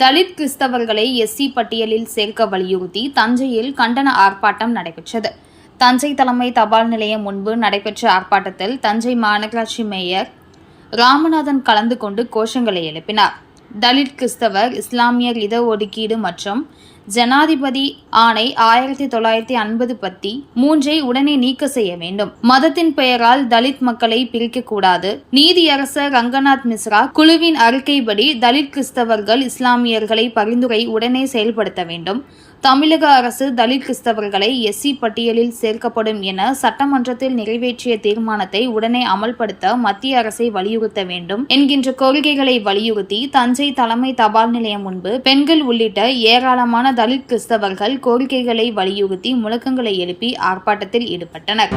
தலித் கிறிஸ்தவர்களை எஸ்சி பட்டியலில் சேர்க்க வலியுறுத்தி தஞ்சையில் கண்டன ஆர்ப்பாட்டம் நடைபெற்றது. தஞ்சை தலைமை தபால் நிலையம் முன்பு நடைபெற்ற ஆர்ப்பாட்டத்தில் தஞ்சை மாநகராட்சி மேயர் ராமநாதன் கலந்து கொண்டு கோஷங்களை எழுப்பினார். தலித் கிறிஸ்தவர் இஸ்லாமியர் இட ஒதுக்கீடு மற்றும் ஜனாதிபதி ஆணை ஆயிரத்தி தொள்ளாயிரத்தி ஐம்பது பத்தி மூன்றை உடனே நீக்க செய்ய வேண்டும். மதத்தின் பெயரால் தலித் மக்களை பிரிக்கக்கூடாது நீதியரசர் ரங்கநாத் மிஸ்ரா குழுவின் அறிக்கைப்படி தலித் கிறிஸ்தவர்கள் இஸ்லாமியர்களை பரிந்துரை உடனே செயல்படுத்த வேண்டும். தமிழக அரசு தலித் கிறிஸ்தவர்களை எஸ்சி பட்டியலில் சேர்க்கப்படும் என சட்டமன்றத்தில் நிறைவேற்றிய தீர்மானத்தை உடனே அமல்படுத்த மத்திய அரசை வலியுறுத்த வேண்டும் என்கின்ற கோரிக்கைகளை வலியுறுத்தி தஞ்சை தலைமை தபால் நிலையம் முன்பு பெண்கள் உள்ளிட்ட ஏராளமான தலித் கிறிஸ்தவர்கள் கோரிக்கைகளை வலியுறுத்தி முழக்கங்களை எழுப்பி ஆர்ப்பாட்டத்தில் ஈடுபட்டனர்.